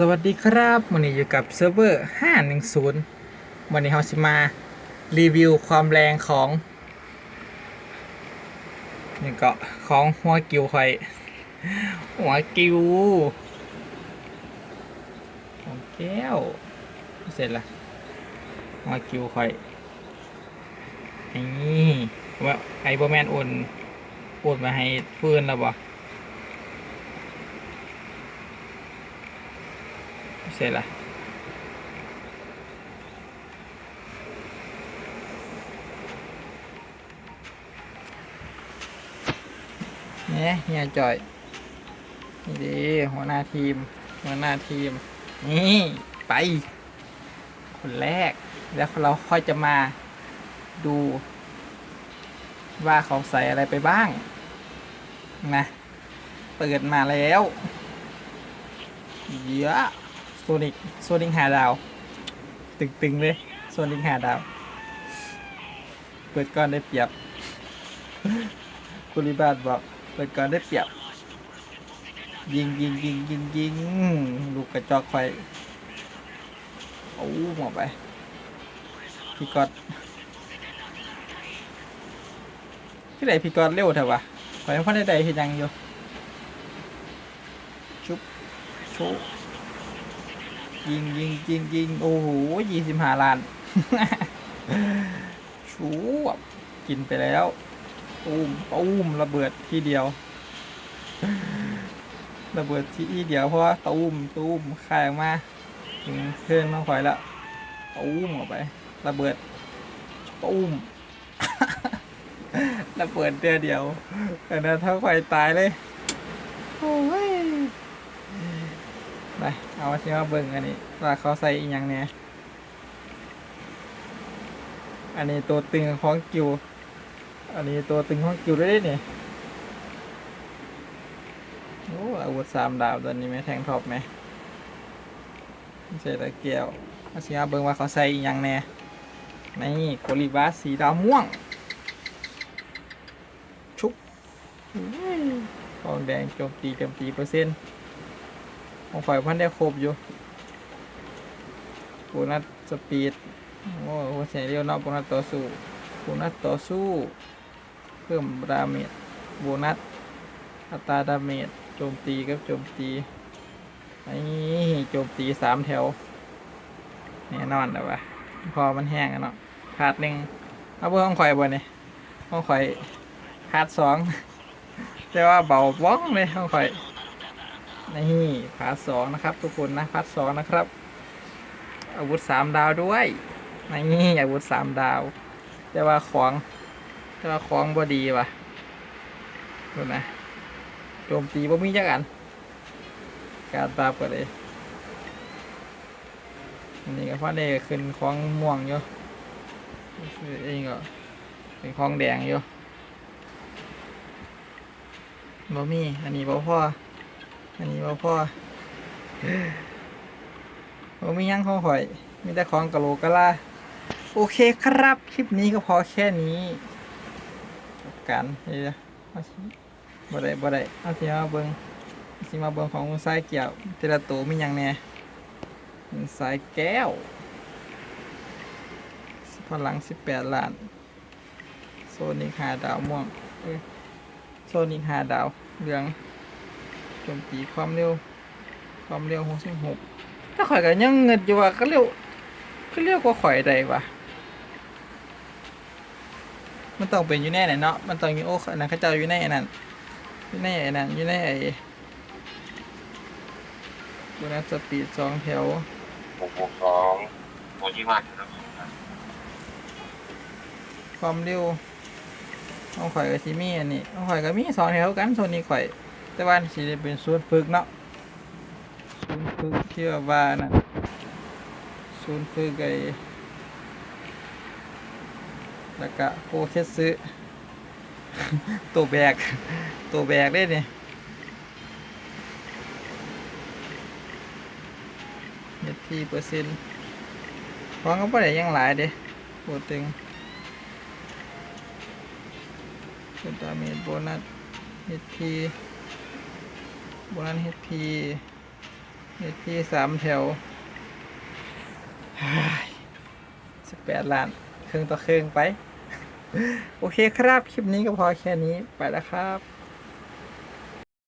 สวัสดีครับวันนี้อยู่กับเซิร์ฟเวอร์ 510วันนี้เราจะมารีวิวความแรงของนี่ก็ของหัวกิวคอยหัวกิวของแก้ว เสร็จละหัวกิวคอยนี่ว่าไฮโบแมนโอนโอนมาให้เพื่อนแล้วบ่ เสร็จละเนี่ยเฮียจอยนี่ดีหัวหน้าทีม หัวหน้าทีม นี่ไป คนแรก แล้วเราค่อยจะมาดู ว่าเขาใส่อะไรไปบ้าง นะ เปิดมาแล้ว เยอะ โซนิกโซนิกหาดาว ตึงๆเลยโซนิกหาดาว เปิดก่อนได้เปรียบกุลิบาทบอกเปิดก่อนได้เปรียบ ยิงยิงยิงยิงยิงลูกกระจอกไฟโอ้หมอไปพี่กอดที่ไหนพี่กอดเร็วเถอะวะไปยังพ่อได้ใดเห็นยังอยู่ชุบชว์ ยิงยิงยิงยิงโอ้โหยี่สิบห้าล้านชูบกินไปแล้วตูมตูมระเบิดทีเดียว ระเบิดที่เดียวเพราะว่าตูมตูมคายออกมาถึงเพื่อนมาคอยล้วตูมออกไป ระเบิดตูมระเบิดเดียวเดียวแต่นั้นถ้าไฟตายเลยโอ้ย ไป เอามาชิมาเบิ่งอันนี้ว่าเขาใส่อีกอย่างเนี่ยอันนี้ตัวตึงของกิว อันนี้ตัวตึงของกิวได้เนี่ยโอ้อาวุธสามดาวตัวนี้ไหมแทงท็อปไหมใส่ตะเกียวมาชิมาเบิ่งว่าเขาใส่อีกอย่างเนี่ยนี่โกลิบาสสีดาวม่วง ชุบอุ้ยทองแดงโจมตีเต็มตีเปอร์เซ็นต์ ของข่อยพันได้ครบอยู่โบนัสสปีด โอ้โหเสียเรียวนาะโบนัสต่อสู้โบนัสต่อสู้ เพิ่มดาเมจโบนัสอัตราดาเมจโจมตีกับโจมตีนี่โจมตีสามแถวแน่นอนแต่ว่าพอมันแห้งอะเนาะขาดหนึ่งเอาเพื่อของข่อยบ่เนี่ยของข่อยขาดสองแต่ว่าเบาบ้องเลยของข่อย นี่พาร์ทสองนะครับ ทุกคนนะพาร์ทสองนะครับ อาวุธสามดาวด้วยนี่อาวุธสามดาว แต่ว่าของแต่ว่าของบอดีว่ะดูนะโจมตีบ่มีจักอัน การตาเปิดเลยอันนี้ก็พราะได้ขึ้นของม่วงอยู่เองก็เป็นของแดงอยู่บ่มี อันนี้บ่พอ อันนี้บ่พ่อผมมียังของข่อย มีแต่ของกะโหลกะลาโอเคครับ คลิปนี้ก็พอแค่นี้กับการนี่นะเอาสิบ่ได้บ่ได้เอาสิมาเบิ่งเอาสิมาเบิ่งของสายเกี่ยวแต่ละตัวมียังแน่สายแก้วพลัง 18 ล้าน โซนิกหาดาวม่วงโซนิกหาดาวเหลือง จมตีความเร็ว ความเร็วหกสิบหกถ้าข่อยก็ยังเงินอยู่ว่าก็เร็วก็เร็วกว่าข่อยใดวะมันต้องเป็นอยู่แน่ไหนเนาะ มันต้องอยู่โอ้อันนั้นเขาเจ้าอยู่ในอันนั้นอยู่ในอันนั้นอยู่ในไอ้ดูนะสปีดสองแถวหกหกสองโมจิมันครับความเร็วเอาข่อยกับชิมี่อันนี้เอาข่อยกับมีสองแถวกันโซนนี้ข่อย แต่ว่าสิได้เป็นศูนย์ฝึกเนาะศูนย์ฝึกที่ว่าว่านั่นศูนย์ฝึกไอ้แล้วก็โคเคซึตัวแบกตัวแบกได้เนี่ยเจ็ดที่เปอร์เซ็นต์ฟังก็ไม่ได้ยังหลายเด้โปรตึงเป็นตาเมจโบนัสเฮ็ดที โบนัสเฮดพีเฮดพีสามแถวสิบแปดล้านเครื่องต่อเครื่องไป โอเคครับ คลิปนี้ก็พอแค่นี้ไปแล้วครับ